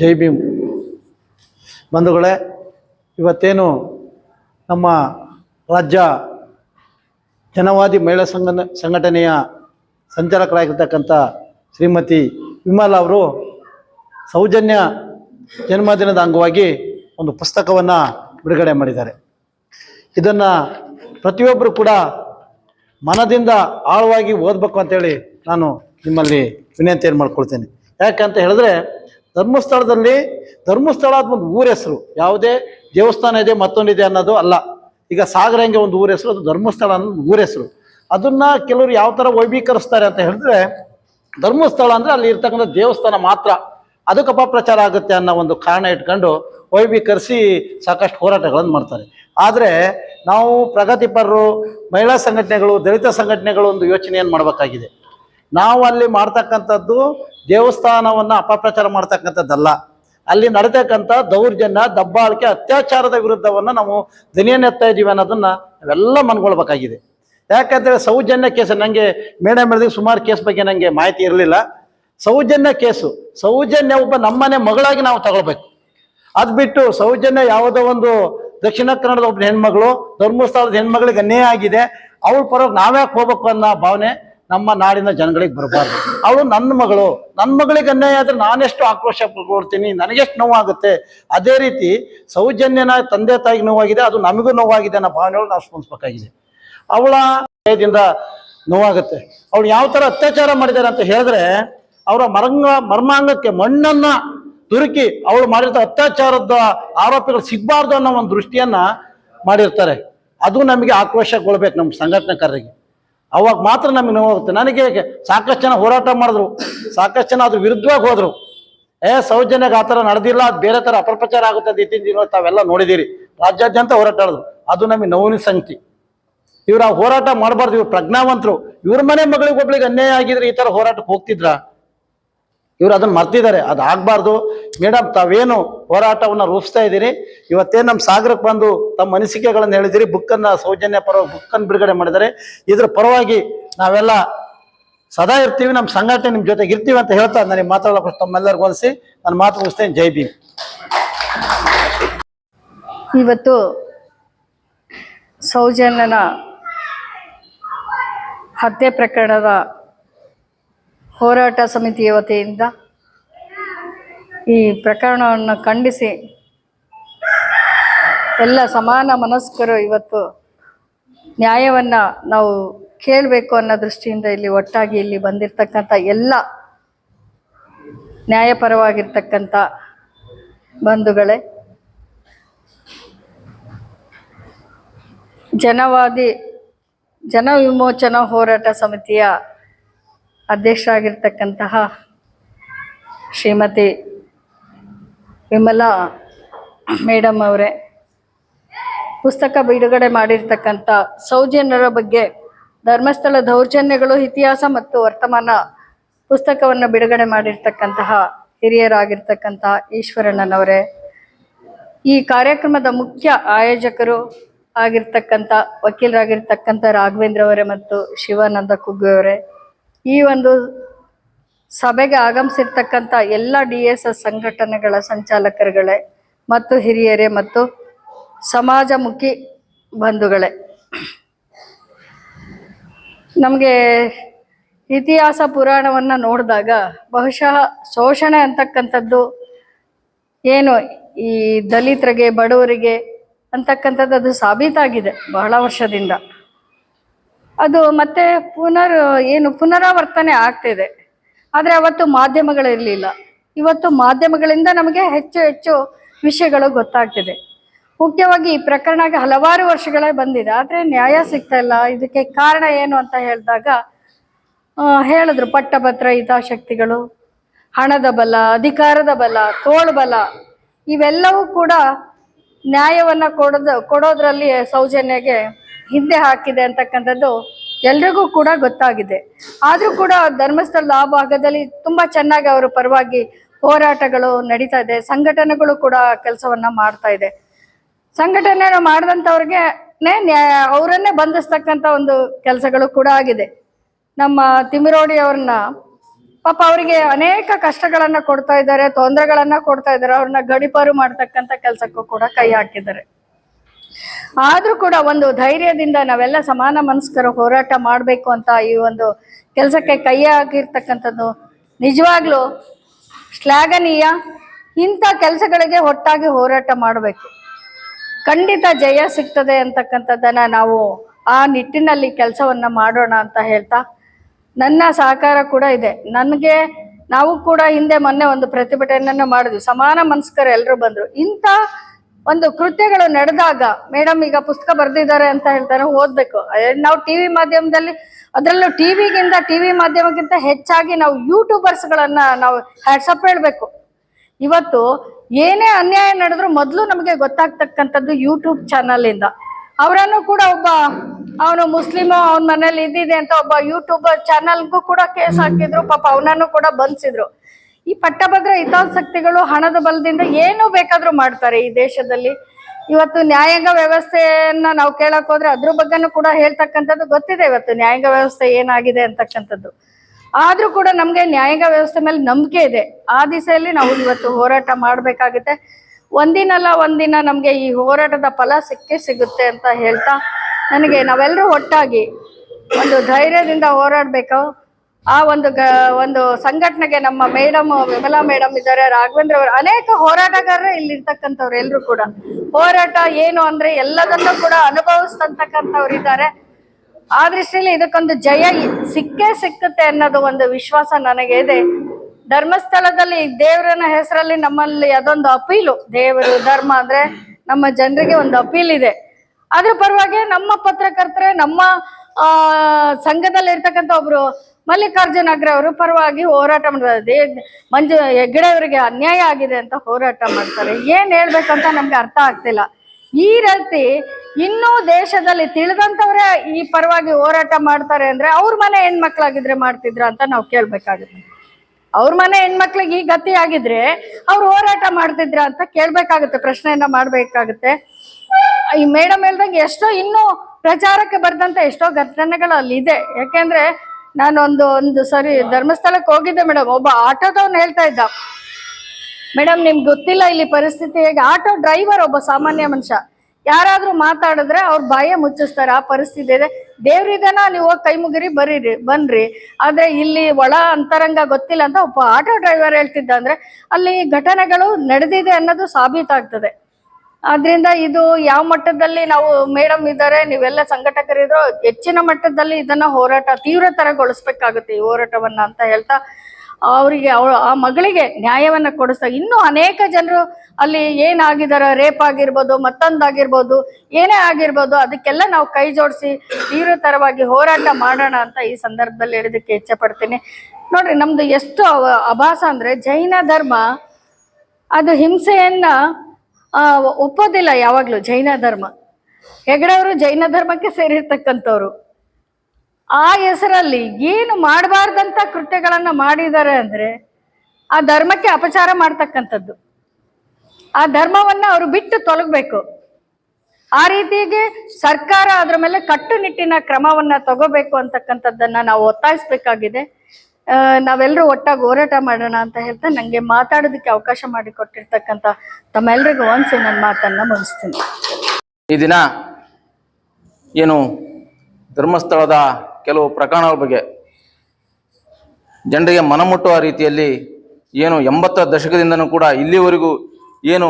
ಜೈ ಭೀಮ್. ಬಂಧುಗಳೇ, ಇವತ್ತೇನು ನಮ್ಮ ರಾಜ್ಯ ಜನವಾದಿ ಮಹಿಳಾ ಸಂಘ ಸಂಘಟನೆಯ ಸಂಚಾಲಕರಾಗಿರ್ತಕ್ಕಂಥ ಶ್ರೀಮತಿ ವಿಮಲ್ ಅವರು ಸೌಜನ್ಯ ಜನ್ಮದಿನದ ಅಂಗವಾಗಿ ಒಂದು ಪುಸ್ತಕವನ್ನು ಬಿಡುಗಡೆ ಮಾಡಿದ್ದಾರೆ. ಇದನ್ನು ಪ್ರತಿಯೊಬ್ಬರು ಕೂಡ ಮನದಿಂದ ಆಳವಾಗಿ ಓದಬೇಕು ಅಂತೇಳಿ ನಾನು ನಿಮ್ಮಲ್ಲಿ ವಿನಂತಿಯನ್ನು ಮಾಡ್ಕೊಳ್ತೇನೆ. ಯಾಕಂತ ಹೇಳಿದ್ರೆ ಧರ್ಮಸ್ಥಳದಲ್ಲಿ ಧರ್ಮಸ್ಥಳ ಒಂದು ಊರ ಹೆಸರು. ಯಾವುದೇ ದೇವಸ್ಥಾನ ಇದೆ, ಮತ್ತೊಂದಿದೆ ಅನ್ನೋದು ಅಲ್ಲ. ಈಗ ಸಾಗರಂಗೆ ಒಂದು ಊರ ಹೆಸರು, ಅದು ಧರ್ಮಸ್ಥಳ ಅನ್ನೋದು ಊರ ಹೆಸರು. ಅದನ್ನ ಕೆಲವರು ಯಾವ ಥರ ವೈಭೀಕರಿಸ್ತಾರೆ ಅಂತ ಹೇಳಿದ್ರೆ, ಧರ್ಮಸ್ಥಳ ಅಂದರೆ ಅಲ್ಲಿ ಇರ್ತಕ್ಕಂಥ ದೇವಸ್ಥಾನ ಮಾತ್ರ. ಅದಕ್ಕೆ ಅಪಪ್ರಚಾರ ಆಗುತ್ತೆ ಅನ್ನೋ ಒಂದು ಕಾರಣ ಇಟ್ಕೊಂಡು ವೈಭೀಕರಿಸಿ ಸಾಕಷ್ಟು ಹೋರಾಟಗಳನ್ನು ಮಾಡ್ತಾರೆ. ಆದರೆ ನಾವು ಪ್ರಗತಿಪರರು, ಮಹಿಳಾ ಸಂಘಟನೆಗಳು, ದಲಿತ ಸಂಘಟನೆಗಳು ಒಂದು ಯೋಚನೆಯನ್ನು ಮಾಡಬೇಕಾಗಿದೆ? ನಾವು ಅಲ್ಲಿ ಮಾಡ್ತಕ್ಕಂಥದ್ದು ದೇವಸ್ಥಾನವನ್ನು ಅಪಪ್ರಚಾರ ಮಾಡ್ತಕ್ಕಂಥದ್ದಲ್ಲ. ಅಲ್ಲಿ ನಡೀತಕ್ಕಂಥ ದೌರ್ಜನ್ಯ, ದಬ್ಬಾಳಿಕೆ, ಅತ್ಯಾಚಾರದ ವಿರುದ್ಧವನ್ನು ನಾವು ಧ್ವನಿಯನ್ನು ಎತ್ತಾ ಇದ್ದೀವಿ ಅನ್ನೋದನ್ನು ನಾವೆಲ್ಲ ಮನ್ಕೊಳ್ಬೇಕಾಗಿದೆ ಯಾಕಂದರೆ ಸೌಜನ್ಯ ಕೇಸ್ ನನಗೆ ಮೇಡಮ್ ಹೇಳಿದ್ರೆ ಸುಮಾರು ಕೇಸ್ ಬಗ್ಗೆ ನನಗೆ ಮಾಹಿತಿ ಇರಲಿಲ್ಲ. ಸೌಜನ್ಯ ಕೇಸು, ಸೌಜನ್ಯ ಒಬ್ಬ ನಮ್ಮನೆ ಮಗಳಾಗಿ ನಾವು ತಗೊಳ್ಬೇಕು. ಅದು ಬಿಟ್ಟು ಸೌಜನ್ಯ ಯಾವುದೋ ಒಂದು ದಕ್ಷಿಣ ಕನ್ನಡದ ಒಬ್ಬ ಹೆಣ್ಮಗಳು, ಧರ್ಮಸ್ಥಳದ ಹೆಣ್ಮಗಳಿಗೆ ಅನ್ಯಾಯ ಆಗಿದೆ, ಅವಳ ಪರವಾಗಿ ನಾವ್ಯಾಕೆ ಹೋಗ್ಬೇಕು ಅನ್ನೋ ಭಾವನೆ ನಮ್ಮ ನಾಡಿನ ಜನಗಳಿಗೆ ಬರಬಾರ್ದು. ಅವಳು ನನ್ನ ಮಗಳು, ನನ್ನ ಮಗಳಿಗೆ ಅನ್ಯಾಯ ಆದ್ರೆ ನಾನೆಷ್ಟು ಆಕ್ರೋಶ ಕೊಡ್ತೀನಿ ನನಗೆಷ್ಟು ನೋವಾಗುತ್ತೆ? ಅದೇ ರೀತಿ ಸೌಜನ್ಯನ ತಂದೆ ತಾಯಿಗೆ ನೋವಾಗಿದೆ, ಅದು ನಮಗೂ ನೋವಾಗಿದೆ ಅನ್ನೋ ಭಾವನೆಗಳು ನಾವು ಸ್ಮರಿಸ್ಬೇಕಾಗಿದೆ ಅವಳ ಭಯದಿಂದ ನೋವಾಗುತ್ತೆ. ಅವಳು ಯಾವ ಥರ ಅತ್ಯಾಚಾರ ಮಾಡಿದ್ದಾರೆ ಅಂತ ಹೇಳಿದ್ರೆ, ಅವರ ಮರಂಗ, ಮರ್ಮಾಂಗಕ್ಕೆ ಮಣ್ಣನ್ನ ತುರುಕಿ ಅವಳು ಮಾಡಿದ ಅತ್ಯಾಚಾರದ ಆರೋಪಿಗಳು ಸಿಗಬಾರ್ದು ಅನ್ನೋ ಒಂದು ದೃಷ್ಟಿಯನ್ನ ಮಾಡಿರ್ತಾರೆ. ಅದು ನಮಗೆ ಆಕ್ರೋಶಗೊಳ್ಬೇಕು ನಮ್ಮ ಸಂಘಟನೆಕಾರರಿಗೆ. ಅವಾಗ ಮಾತ್ರ ನಮಗೆ ನೋವಾಗುತ್ತೆ ನನಗೆ ಸಾಕಷ್ಟು ಜನ ಹೋರಾಟ ಮಾಡಿದ್ರು. ಸಾಕಷ್ಟು ಜನ ಅದ್ರ ವಿರುದ್ಧವಾಗಿ ಹೋದ್ರು. ಏ ಸೌಜನ್ಯಗೆ ಆ ಥರ ನಡೆದಿಲ್ಲ, ಅದು ಬೇರೆ ಥರ ಅಪಪ್ರಚಾರ ಆಗುತ್ತೆ ಅಂತ ಇತ್ತೀಚಿನ ದಿನ ತಾವೆಲ್ಲ ನೋಡಿದ್ದೀರಿ. ರಾಜ್ಯಾದ್ಯಂತ ಹೋರಾಟ ಮಾಡಿದ್ರು ಅದು ನಮಗೆ ನೋವಿನ ಸಂಖ್ಯೆ ಇವ್ರು ಆ ಹೋರಾಟ ಮಾಡಬಾರ್ದು. ಇವ್ರು ಪ್ರಜ್ಞಾವಂತರು. ಇವ್ರ ಮನೆ ಮಗಳಿಗೆ ಅನ್ಯಾಯ ಆಗಿದ್ರೆ ಈ ಥರ ಹೋರಾಟಕ್ಕೆ ಹೋಗ್ತಿದ್ರ? ಇವ್ರು ಅದನ್ನ ಮರ್ತಿದ್ದಾರೆ. ಅದು ಆಗಬಾರ್ದು. ಮೇಡಮ್, ತಾವೇನು ಹೋರಾಟವನ್ನ ರೂಪಿಸ್ತಾ ಇದ್ದೀರಿ? ಇವತ್ತೇನು ನಮ್ಮ ಸಾಗರಕ್ಕೆ ಬಂದು ತಮ್ಮ ಅನಿಸಿಕೆಗಳನ್ನು ಹೇಳಿದಿರಿ, ಬುಕ್ಕನ್ನು, ಸೌಜನ್ಯ ಪರವಾಗಿ ಬುಕ್ಕನ್ನು ಬಿಡುಗಡೆ ಮಾಡಿದ್ದಾರೆ ಇದ್ರ ಪರವಾಗಿ ನಾವೆಲ್ಲ ಸದಾ ಇರ್ತೀವಿ ನಮ್ಮ ಸಂಘಟನೆ ನಿಮ್ಮ ಜೊತೆಗೆ ಇರ್ತೀವಿ ಅಂತ ಹೇಳ್ತಾ ನನಗೆ ಮಾತಾಡೋಕೆ ತಮ್ಮೆಲ್ಲರಿಗೂ ಹೊಲಿಸಿ ನಾನು ಮಾತು ಮುಗಿಸ್ತೇನೆ. ಜೈ ಭೀಮ್. ಇವತ್ತು ಸೌಜನ್ಯನ ಹತ್ಯೆ ಪ್ರಕರಣದ ಹೋರಾಟ ಸಮಿತಿಯ ವತಿಯಿಂದ ಈ ಪ್ರಕರಣವನ್ನು ಖಂಡಿಸಿ ಎಲ್ಲ ಸಮಾನ ಮನಸ್ಕರು ಇವತ್ತು ನ್ಯಾಯವನ್ನು ನಾವು ಕೇಳಬೇಕು ಅನ್ನೋ ದೃಷ್ಟಿಯಿಂದ ಇಲ್ಲಿ ಒಟ್ಟಾಗಿ ಇಲ್ಲಿ ಬಂದಿರತಕ್ಕಂಥ ಎಲ್ಲ ನ್ಯಾಯಪರವಾಗಿರ್ತಕ್ಕಂಥ ಬಂಧುಗಳೇ, ಜನವಾದಿ ಜನ ವಿಮೋಚನಾ ಹೋರಾಟ ಸಮಿತಿಯ ಅಧ್ಯಕ್ಷರಾಗಿರ್ತಕ್ಕಂತಹ ಶ್ರೀಮತಿ ವಿಮಲಾ ಮೇಡಮ್ ಅವರೇ, ಪುಸ್ತಕ ಬಿಡುಗಡೆ ಮಾಡಿರ್ತಕ್ಕಂಥ ಸೌಜನ್ಯರ ಬಗ್ಗೆ ಧರ್ಮಸ್ಥಳ ದೌರ್ಜನ್ಯಗಳು, ಇತಿಹಾಸ ಮತ್ತು ವರ್ತಮಾನ ಪುಸ್ತಕವನ್ನು ಬಿಡುಗಡೆ ಮಾಡಿರ್ತಕ್ಕಂತಹ ಹಿರಿಯರಾಗಿರ್ತಕ್ಕಂತಹ ಈಶ್ವರಣ್ಣನವರೇ. ಈ ಕಾರ್ಯಕ್ರಮದ ಮುಖ್ಯ ಆಯೋಜಕರು ಆಗಿರ್ತಕ್ಕಂಥ, ವಕೀಲರಾಗಿರ್ತಕ್ಕಂಥ ರಾಘವೇಂದ್ರ ಅವರೇ ಮತ್ತು ಶಿವಾನಂದ ಕುಗ್ಗಿ ಅವರೇ. ಈ ಒಂದು ಸಭೆಗೆ ಆಗಮಿಸಿರ್ತಕ್ಕಂಥ ಎಲ್ಲ ಡಿ ಎಸ್ ಎಸ್ ಸಂಘಟನೆಗಳ ಸಂಚಾಲಕರುಗಳೇ ಮತ್ತು ಹಿರಿಯರೇ ಮತ್ತು ಸಮಾಜಮುಖಿ ಬಂಧುಗಳೇ. ನಮಗೆ ಇತಿಹಾಸ ಪುರಾಣವನ್ನು ನೋಡಿದಾಗ ಬಹುಶಃ ಶೋಷಣೆ ಅಂತಕ್ಕಂಥದ್ದು ಏನು ಈ ದಲಿತರಿಗೆ, ಬಡವರಿಗೆ ಅಂತಕ್ಕಂಥದ್ದು ಅದು ಸಾಬೀತಾಗಿದೆ ಬಹಳ ವರ್ಷದಿಂದ. ಅದು ಮತ್ತೆ ಪುನರ್, ಏನು ಪುನರಾವರ್ತನೆ ಆಗ್ತಿದೆ. ಆದರೆ ಅವತ್ತು ಮಾಧ್ಯಮಗಳಿರಲಿಲ್ಲ ಇವತ್ತು ಮಾಧ್ಯಮಗಳಿಂದ ನಮಗೆ ಹೆಚ್ಚು ಹೆಚ್ಚು ವಿಷಯಗಳು ಗೊತ್ತಾಗ್ತಿದೆ. ಮುಖ್ಯವಾಗಿ ಈ ಪ್ರಕರಣಕ್ಕೆ ಹಲವಾರು ವರ್ಷಗಳೇ ಬಂದಿದೆ. ಆದರೆ ನ್ಯಾಯ ಸಿಗ್ತಾ ಇಲ್ಲ. ಇದಕ್ಕೆ ಕಾರಣ ಏನು ಅಂತ ಹೇಳಿದಾಗ ಹೇಳಿದ್ರು ಪಟ್ಟಭದ್ರ ಹಿತಾಶಕ್ತಿಗಳು ಹಣದ ಬಲ, ಅಧಿಕಾರದ ಬಲ, ತೋಳು ಬಲ, ಇವೆಲ್ಲವೂ ಕೂಡ ನ್ಯಾಯವನ್ನ ಕೊಡೋದು, ಕೊಡೋದ್ರಲ್ಲಿ ಸೌಜನ್ಯಗೆ ಹಿಂದೆ ಹಾಕಿದೆ ಅಂತಕ್ಕಂಥದ್ದು ಎಲ್ರಿಗೂ ಕೂಡ ಗೊತ್ತಾಗಿದೆ. ಆದರೂ ಕೂಡ ಧರ್ಮಸ್ಥಳದ ಆ ಭಾಗದಲ್ಲಿ ತುಂಬಾ ಚೆನ್ನಾಗಿ ಅವರ ಪರವಾಗಿ ಹೋರಾಟಗಳು ನಡೀತಾ ಇದೆ. ಸಂಘಟನೆಗಳು ಕೂಡ ಕೆಲಸವನ್ನ ಮಾಡ್ತಾ ಇದೆ. ಸಂಘಟನೆ ಮಾಡಿದಂಥವ್ರಿಗೆ ಅವರನ್ನೇ ಬಂಧಿಸ್ತಕ್ಕಂಥ ಒಂದು ಕೆಲಸಗಳು ಕೂಡ ಆಗಿದೆ. ನಮ್ಮ ತಿಮಿರೋಡಿ ಅವ್ರನ್ನ ಪಾಪ ಅವರಿಗೆ ಅನೇಕ ಕಷ್ಟಗಳನ್ನ ಕೊಡ್ತಾ ಇದ್ದಾರೆ, ತೊಂದರೆಗಳನ್ನ ಕೊಡ್ತಾ ಇದ್ದಾರೆ, ಅವ್ರನ್ನ ಗಡಿಪಾರು ಮಾಡ್ತಕ್ಕಂಥ ಕೆಲಸಕ್ಕೂ ಕೂಡ ಕೈ ಹಾಕಿದ್ದಾರೆ. ಆದ್ರೂ ಕೂಡ ಒಂದು ಧೈರ್ಯದಿಂದ ನಾವೆಲ್ಲ ಸಮಾನ ಮನಸ್ಕರ ಹೋರಾಟ ಮಾಡಬೇಕು ಅಂತ ಈ ಒಂದು ಕೆಲಸಕ್ಕೆ ಕೈ ಹಾಕಿರ್ತಕ್ಕಂಥದ್ದು ನಿಜವಾಗ್ಲೂ ಶ್ಲಾಘನೀಯ. ಇಂಥ ಕೆಲಸಗಳಿಗೆ ಒಟ್ಟಾಗಿ ಹೋರಾಟ ಮಾಡಬೇಕು. ಖಂಡಿತ ಜಯ ಸಿಗ್ತದೆ ಅಂತಕ್ಕಂಥದ್ದನ್ನು ನಾವು ಆ ನಿಟ್ಟಿನಲ್ಲಿ ಕೆಲಸವನ್ನ ಮಾಡೋಣ ಅಂತ ಹೇಳ್ತಾ ನನ್ನ ಸಹಕಾರ ಕೂಡ ಇದೆ. ನನಗೆ ನಾವು ಕೂಡ ಹಿಂದೆ ಮೊನ್ನೆ ಒಂದು ಪ್ರತಿಭಟನೆಯನ್ನು ಮಾಡಿದ್ವಿ. ಸಮಾನ ಮನಸ್ಕರ ಎಲ್ಲರೂ ಬಂದರು. ಇಂಥ ಒಂದು ಕೃತ್ಯಗಳು ನಡೆದಾಗ, ಮೇಡಮ್, ಈಗ ಪುಸ್ತಕ ಬರೆದಿದ್ದಾರೆ ಅಂತ ಹೇಳ್ತಾರೆ, ಓದ್ಬೇಕು. ನಾವು ಟಿ ಟಿವಿ ಮಾಧ್ಯಮದಲ್ಲಿ, ಅದರಲ್ಲೂ ಟಿವಿಗಿಂತ ಟಿವಿ ಮಾಧ್ಯಮಕ್ಕಿಂತ ಹೆಚ್ಚಾಗಿ ನಾವು ಯೂಟ್ಯೂಬರ್ಸ್ಗಳನ್ನ ನಾವು ಹ್ಯಾಟ್ಸಪ್ ಹೇಳ್ಬೇಕು. ಇವತ್ತು ಏನೇ ಅನ್ಯಾಯ ನಡೆದ್ರು ಮೊದಲು ನಮಗೆ ಗೊತ್ತಾಗ್ತಕ್ಕಂಥದ್ದು ಯೂಟ್ಯೂಬ್ ಚಾನಲ್ ಇಂದ ಅವರನ್ನು ಕೂಡ ಒಬ್ಬ, ಅವನು ಮುಸ್ಲಿಮ್, ಅವನ ಮನೇಲಿ ಇದ್ದಿದೆ ಅಂತ ಒಬ್ಬ ಯೂಟ್ಯೂಬರ್ ಚಾನಲ್ಗೂ ಕೂಡ ಕೇಸ್ ಹಾಕಿದ್ರು, ಪಾಪ ಅವನನ್ನು ಕೂಡ ಬಂಧಿಸಿದ್ರು. ಈ ಪಟ್ಟಭದ್ರ ಹಿತಾಸಕ್ತಿಗಳು ಹಣದ ಬಲದಿಂದ ಏನು ಬೇಕಾದ್ರೂ ಮಾಡ್ತಾರೆ ಈ ದೇಶದಲ್ಲಿ. ಇವತ್ತು ನ್ಯಾಯಾಂಗ ವ್ಯವಸ್ಥೆಯನ್ನ ನಾವು ಕೇಳಕ್ ಹೋದ್ರೆ ಅದ್ರ ಬಗ್ಗೆನೂ ಕೂಡ ಹೇಳ್ತಕ್ಕಂಥದ್ದು ಗೊತ್ತಿದೆ ಇವತ್ತು ನ್ಯಾಯಾಂಗ ವ್ಯವಸ್ಥೆ ಏನಾಗಿದೆ ಅಂತಕ್ಕಂಥದ್ದು. ಆದ್ರೂ ಕೂಡ ನಮ್ಗೆ ನ್ಯಾಯಾಂಗ ವ್ಯವಸ್ಥೆ ಮೇಲೆ ನಂಬಿಕೆ ಇದೆ. ಆ ದಿಸೆಯಲ್ಲಿ ನಾವು ಇವತ್ತು ಹೋರಾಟ ಮಾಡ್ಬೇಕಾಗುತ್ತೆ. ಒಂದಿನಲ್ಲ ಒಂದಿನ ನಮ್ಗೆ ಈ ಹೋರಾಟದ ಫಲ ಸಿಕ್ಕೇ ಸಿಗುತ್ತೆ ಅಂತ ಹೇಳ್ತಾ ನನಗೆ ನಾವೆಲ್ಲರೂ ಒಟ್ಟಾಗಿ ಒಂದು ಧೈರ್ಯದಿಂದ ಹೋರಾಡ್ಬೇಕು. ಆ ಒಂದು ಒಂದು ಸಂಘಟನೆಗೆ ನಮ್ಮ ಮೇಡಮ್, ವಿಮಲಾ ಮೇಡಮ್ ಇದ್ದಾರೆ, ರಾಘವೇಂದ್ರ ಅವರು, ಅನೇಕ ಹೋರಾಟಗಾರರು ಇಲ್ಲಿರ್ತಕ್ಕಂಥವ್ರು ಎಲ್ಲರೂ ಕೂಡ. ಹೋರಾಟ ಏನು ಅಂದ್ರೆ ಎಲ್ಲದನ್ನೂ ಕೂಡ ಅನುಭವಿಸ್ತಂತಕ್ಕಂಥವ್ರು ಇದ್ದಾರೆ. ಆ ದೃಷ್ಟಿಯಲ್ಲಿ ಇದಕ್ಕೊಂದು ಜಯ ಸಿಕ್ಕೇ ಸಿಕ್ಕುತ್ತೆ ಅನ್ನೋದು ಒಂದು ವಿಶ್ವಾಸ ನನಗೆ ಇದೆ ಧರ್ಮಸ್ಥಳದಲ್ಲಿ ದೇವರನ ಹೆಸರಲ್ಲಿ ನಮ್ಮಲ್ಲಿ ಅದೊಂದು ಅಪೀಲು. ದೇವರು, ಧರ್ಮ ಅಂದ್ರೆ ನಮ್ಮ ಜನರಿಗೆ ಒಂದು ಅಪೀಲ್ ಇದೆ. ಅದ್ರ ಪರವಾಗಿ ನಮ್ಮ ಪತ್ರಕರ್ತರೆ, ನಮ್ಮ, ಆ ಸಂಘದಲ್ಲಿ ಇರ್ತಕ್ಕಂಥ ಒಬ್ರು ಮಲ್ಲಿಕಾರ್ಜುನ ಅಗ್ರ ಅವರು ಪರವಾಗಿ ಹೋರಾಟ ಮಾಡ್ತಾರೆ ಮಂಜು ಹೆಗ್ಗಡೆ ಅವರಿಗೆ ಅನ್ಯಾಯ ಆಗಿದೆ ಅಂತ ಹೋರಾಟ ಮಾಡ್ತಾರೆ. ಏನ್ ಹೇಳ್ಬೇಕಂತ ನಮ್ಗೆ ಅರ್ಥ ಆಗ್ತಿಲ್ಲ. ಈ ರೀತಿ ಇನ್ನೂ ದೇಶದಲ್ಲಿ ತಿಳಿದಂತವ್ರೆ ಈ ಪರವಾಗಿ ಹೋರಾಟ ಮಾಡ್ತಾರೆ ಅಂದ್ರೆ ಅವ್ರ ಮನೆ ಹೆಣ್ಮಕ್ಳಾಗಿದ್ರೆ ಮಾಡ್ತಿದ್ರ ಅಂತ ನಾವು ಕೇಳ್ಬೇಕಾಗುತ್ತೆ. ಅವ್ರ ಮನೆ ಹೆಣ್ಮಕ್ಳಿಗೆ ಈ ಗತಿ ಆಗಿದ್ರೆ ಅವ್ರು ಹೋರಾಟ ಮಾಡ್ತಿದ್ರ ಅಂತ ಕೇಳ್ಬೇಕಾಗುತ್ತೆ, ಪ್ರಶ್ನೆಯನ್ನ ಮಾಡ್ಬೇಕಾಗುತ್ತೆ. ಈ ಮೇಡಮ್ ಹೇಳ್ದಂಗೆ ಎಷ್ಟೋ ಇನ್ನೂ ಪ್ರಚಾರಕ್ಕೆ ಬರ್ದಂತ ಎಷ್ಟೋ ಘಟನೆಗಳು ಅಲ್ಲಿ ಇದೆ ಯಾಕೆಂದ್ರೆ ನಾನೊಂದು, ಒಂದು ಸರಿ ಧರ್ಮಸ್ಥಳಕ್ಕೆ ಹೋಗಿದ್ದೆ ಮೇಡಮ್. ಒಬ್ಬ ಆಟೋದವನು ಹೇಳ್ತಾ ಇದ್ದ. ಮೇಡಮ್, ನಿಮ್ಗೆ ಗೊತ್ತಿಲ್ಲ ಇಲ್ಲಿ ಪರಿಸ್ಥಿತಿ ಹೇಗೆ? ಆಟೋ ಡ್ರೈವರ್ ಒಬ್ಬ ಸಾಮಾನ್ಯ ಮನುಷ್ಯ. ಯಾರಾದ್ರೂ ಮಾತಾಡಿದ್ರೆ ಅವ್ರ ಬಾಯ ಮುಚ್ಚಿಸ್ತಾರೆ. ಆ ಪರಿಸ್ಥಿತಿ ಇದೆ. ದೇವ್ರಿದನ ನೀವು ಹೋಗಿ ಕೈ ಮುಗಿರಿ, ಬರೀರಿ, ಬನ್ರಿ. ಆದ್ರೆ ಇಲ್ಲಿ ಒಳ ಅಂತರಂಗ ಗೊತ್ತಿಲ್ಲ ಅಂತ ಒಬ್ಬ ಆಟೋ ಡ್ರೈವರ್ ಹೇಳ್ತಿದ್ದ ಅಂದ್ರೆ ಅಲ್ಲಿ ಘಟನೆಗಳು ನಡೆದಿದೆ ಅನ್ನೋದು ಸಾಬೀತಾಗ್ತದೆ. ಆದ್ರಿಂದ ಇದು ಯಾವ ಮಟ್ಟದಲ್ಲಿ ನಾವು ಮೇಡಮ್ ಇದ್ದಾರೆ ನೀವೆಲ್ಲ ಸಂಘಟಕರಿದ್ರು ಹೆಚ್ಚಿನ ಮಟ್ಟದಲ್ಲಿ ಇದನ್ನ ಹೋರಾಟ ತೀವ್ರತರಗೊಳಿಸ್ಬೇಕಾಗುತ್ತೆ ಈ ಹೋರಾಟವನ್ನ ಅಂತ ಹೇಳ್ತಾ, ಅವರಿಗೆ ಅವ ಆ ಮಗಳಿಗೆ ನ್ಯಾಯವನ್ನ ಕೊಡಿಸ್ತಾ, ಇನ್ನೂ ಅನೇಕ ಜನರು ಅಲ್ಲಿ ಏನಾಗಿದಾರ, ರೇಪ್ ಆಗಿರ್ಬೋದು, ಮತ್ತೊಂದಾಗಿರ್ಬೋದು, ಏನೇ ಆಗಿರ್ಬೋದು, ಅದಕ್ಕೆಲ್ಲ ನಾವು ಕೈ ಜೋಡಿಸಿ ತೀವ್ರತರವಾಗಿ ಹೋರಾಟ ಮಾಡೋಣ ಅಂತ ಈ ಸಂದರ್ಭದಲ್ಲಿ ಹೇಳಿದಕ್ಕೆ ಇಚ್ಛೆ ಪಡ್ತೀನಿ ನೋಡ್ರಿ, ನಮ್ದು ಎಷ್ಟು ಅಭಾಸ ಅಂದ್ರೆ ಜೈನ ಧರ್ಮ, ಅದು ಹಿಂಸೆಯನ್ನ ಒಪ್ಪೋದಿಲ್ಲ ಯಾವಾಗ್ಲೂ ಜೈನ ಧರ್ಮ. ಹೆಗಡೆಯವರು ಜೈನ ಧರ್ಮಕ್ಕೆ ಸೇರಿರ್ತಕ್ಕಂಥವ್ರು. ಆ ಹೆಸರಲ್ಲಿ ಏನು ಮಾಡಬಾರ್ದಂತ ಕೃತ್ಯಗಳನ್ನ ಮಾಡಿದ್ದಾರೆ ಅಂದ್ರೆ ಆ ಧರ್ಮಕ್ಕೆ ಅಪಚಾರ ಮಾಡ್ತಕ್ಕಂಥದ್ದು. ಆ ಧರ್ಮವನ್ನ ಅವರು ಬಿಟ್ಟು ತೊಲಗಬೇಕು. ಆ ರೀತಿಗೆ ಸರ್ಕಾರ ಅದ್ರ ಮೇಲೆ ಕಟ್ಟುನಿಟ್ಟಿನ ಕ್ರಮವನ್ನ ತಗೋಬೇಕು ಅಂತಕ್ಕಂಥದ್ದನ್ನ ನಾವು ಒತ್ತಾಯಿಸ್ಬೇಕಾಗಿದೆ. ನಾವೆಲ್ಲರೂ ಒಟ್ಟಾಗಿ ಹೋರಾಟ ಮಾಡೋಣ ಅಂತ ಹೇಳ್ತಾ ನಂಗೆ ಮಾತಾಡೋದಕ್ಕೆ ಅವಕಾಶ ಮಾಡಿಕೊಟ್ಟಿರ್ತಕ್ಕಂಥ ತಮ್ಮೆಲ್ಲರಿಗೂ ಒಂದ್ಸಿ ನನ್ನ ಮಾತನ್ನ ಮುಗಿಸ್ತೀನಿ. ಈ ದಿನ ಏನು ಧರ್ಮಸ್ಥಳದ ಕೆಲವು ಪ್ರಕರಣಗಳ ಬಗ್ಗೆ ಜನರಿಗೆ ಮನಮುಟ್ಟುವ ರೀತಿಯಲ್ಲಿ ಏನು ಎಂಬತ್ತರ ದಶಕದಿಂದನೂ ಕೂಡ ಇಲ್ಲಿವರೆಗೂ ಏನು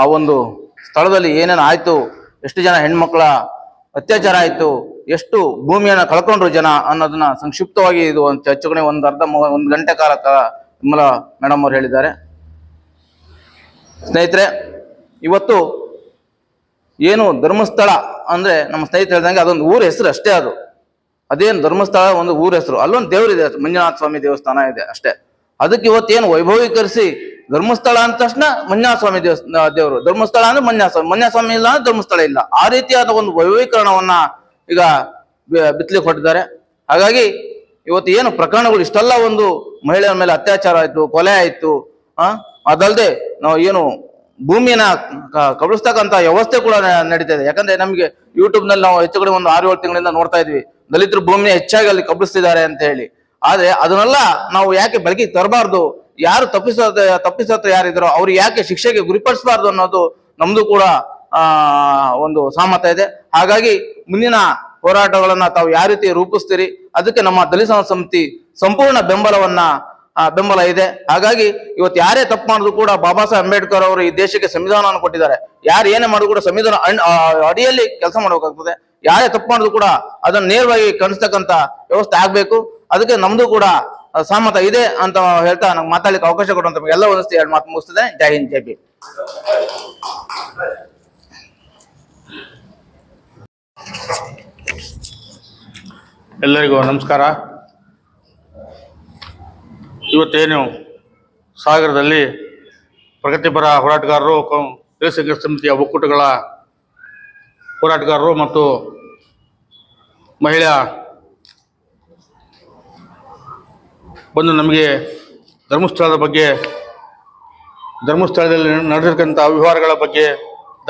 ಆ ಒಂದು ಸ್ಥಳದಲ್ಲಿ ಏನೇನು ಆಯಿತು, ಎಷ್ಟು ಜನ ಹೆಣ್ಮಕ್ಳ ಅತ್ಯಾಚಾರ ಆಯಿತು ಎಷ್ಟು ಭೂಮಿಯನ್ನು ಕಳ್ಕೊಂಡ್ರು ಜನ ಅನ್ನೋದನ್ನ ಸಂಕ್ಷಿಪ್ತವಾಗಿ ಇದು ಒಂದು ಚರ್ಚೆಗಣೆ ಒಂದು ಅರ್ಧ ಒಂದು ಗಂಟೆ ಕಾಲ ಕಾಲ ಮೇಡಮ್ ಅವರು ಹೇಳಿದ್ದಾರೆ. ಸ್ನೇಹಿತರೆ, ಇವತ್ತು ಏನು ಧರ್ಮಸ್ಥಳ ಅಂದ್ರೆ ನಮ್ಮ ಸ್ನೇಹಿತರು ಹೇಳ್ದಂಗೆ ಅದೊಂದು ಊರ ಹೆಸರು ಅಷ್ಟೇ ಅದು. ಅದೇನು ಧರ್ಮಸ್ಥಳ ಒಂದು ಊರ ಹೆಸರು. ಅಲ್ಲೊಂದು ದೇವರಿದೆ ಮಂಜುನಾಥ ಸ್ವಾಮಿ ದೇವಸ್ಥಾನ ಇದೆ ಅಷ್ಟೇ. ಅದಕ್ಕೆ ಇವತ್ತು ಏನು ವೈಭವೀಕರಿಸಿ ಧರ್ಮಸ್ಥಳ ಅಂದ ತಕ್ಷಣ ಮಂಜುನಾಥ ಸ್ವಾಮಿ ದೇವಸ್ಥಾನ ದೇವರು. ಧರ್ಮಸ್ಥಳ ಅಂದ್ರೆ ಮಂಜುನಾಥ ಸ್ವಾಮಿ. ಮಂಜುನಾಥ ಸ್ವಾಮಿ ಇಲ್ಲ ಅಂದ್ರೆ ಧರ್ಮಸ್ಥಳ ಇಲ್ಲ. ಆ ರೀತಿಯಾದ ಒಂದು ವೈಭವೀಕರಣವನ್ನ ಈಗ ಬಿತ್ತಲಿಕ್ಕೆ ಹೊರಟಿದ್ದಾರೆ. ಹಾಗಾಗಿ ಇವತ್ತು ಏನು ಪ್ರಕರಣಗಳು ಇಷ್ಟೆಲ್ಲ ಒಂದು ಮಹಿಳೆಯರ ಮೇಲೆ ಅತ್ಯಾಚಾರ ಆಯಿತು, ಕೊಲೆ ಆಯಿತು ಅದಲ್ಲದೆ ನಾವು ಏನು ಭೂಮಿಯನ್ನ ಕಬಳಿಸ್ತಕ್ಕಂಥ ವ್ಯವಸ್ಥೆ ಕೂಡ ನಡೀತಾ ಇದೆ. ಯಾಕಂದ್ರೆ ನಮಗೆ ಯೂಟ್ಯೂಬ್ನಲ್ಲಿ ನಾವು ಹೆಚ್ಚು ಕಡೆ ಒಂದು ಆರು ಏಳು ತಿಂಗಳಿಂದ ನೋಡ್ತಾ ಇದ್ವಿ. ದಲಿತರು ಭೂಮಿಯ ಹೆಚ್ಚಾಗಿ ಅಲ್ಲಿ ಕಬಳಿಸ್ತಿದ್ದಾರೆ ಅಂತ ಹೇಳಿ. ಆದ್ರೆ ಅದನ್ನೆಲ್ಲ ನಾವು ಯಾಕೆ ಬೆಳಕಿಗೆ ತರಬಾರ್ದು? ಯಾರು ತಪ್ಪಿಸ ತಪ್ಪಿಸತ್ರ ಯಾರಿದ್ರು ಅವ್ರು ಯಾಕೆ ಶಿಕ್ಷೆಗೆ ಗುರಿಪಡಿಸಬಾರ್ದು ಅನ್ನೋದು ನಮ್ದು ಕೂಡ ಒಂದು ಸಹಮತ ಇದೆ. ಹಾಗಾಗಿ ಮುಂದಿನ ಹೋರಾಟಗಳನ್ನ ತಾವು ಯಾವ ರೀತಿ ರೂಪಿಸ್ತೀರಿ? ಅದಕ್ಕೆ ನಮ್ಮ ದಲಿತ ಸಮಿತಿ ಸಂಪೂರ್ಣ ಬೆಂಬಲವನ್ನ ಬೆಂಬಲ ಇದೆ. ಹಾಗಾಗಿ ಇವತ್ತು ಯಾರೇ ತಪ್ಪು ಮಾಡಿದ್ರು ಕೂಡ ಬಾಬಾ ಸಾಹೇಬ್ ಅಂಬೇಡ್ಕರ್ ಅವರು ಈ ದೇಶಕ್ಕೆ ಸಂವಿಧಾನವನ್ನು ಕೊಟ್ಟಿದ್ದಾರೆ. ಯಾರು ಏನೇ ಮಾಡಿದ್ರು ಕೂಡ ಸಂವಿಧಾನ ಅಡಿಯಲ್ಲಿ ಕೆಲಸ ಮಾಡಬೇಕಾಗ್ತದೆ. ಯಾರೇ ತಪ್ಪು ಮಾಡಿದ್ರು ಕೂಡ ಅದನ್ನ ನೇರವಾಗಿ ಕಣಿಸ್ತಕ್ಕಂತ ವ್ಯವಸ್ಥೆ ಆಗ್ಬೇಕು. ಅದಕ್ಕೆ ನಮ್ದು ಕೂಡ ಸಹಮತ ಇದೆ ಅಂತ ಹೇಳ್ತಾ ನಂಗೆ ಮಾತಾಡ್ಲಿಕ್ಕೆ ಅವಕಾಶ ಕೊಡುವಂತ ಎಲ್ಲ ವ್ಯವಸ್ಥೆ ಎರಡು ಮಾತು ಮುಗಿಸ್ತದೆ ಜೈ ಹಿಂದ್, ಜೈ ಭೀಮ್. ಎಲ್ಲರಿಗೂ ನಮಸ್ಕಾರ. ಇವತ್ತೇನು ಸಾಗರದಲ್ಲಿ ಪ್ರಗತಿಪರ ಹೋರಾಟಗಾರರು ಸಂಘರ್ಷ ಸಮಿತಿಯ ಒಕ್ಕೂಟಗಳ ಹೋರಾಟಗಾರರು ಮತ್ತು ಮಹಿಳಾ ಬಂದು ನಮಗೆ ಧರ್ಮಸ್ಥಳದ ಬಗ್ಗೆ, ಧರ್ಮಸ್ಥಳದಲ್ಲಿ ನಡೆದಿರ್ತಕ್ಕಂಥ ವ್ಯವಹಾರಗಳ ಬಗ್ಗೆ,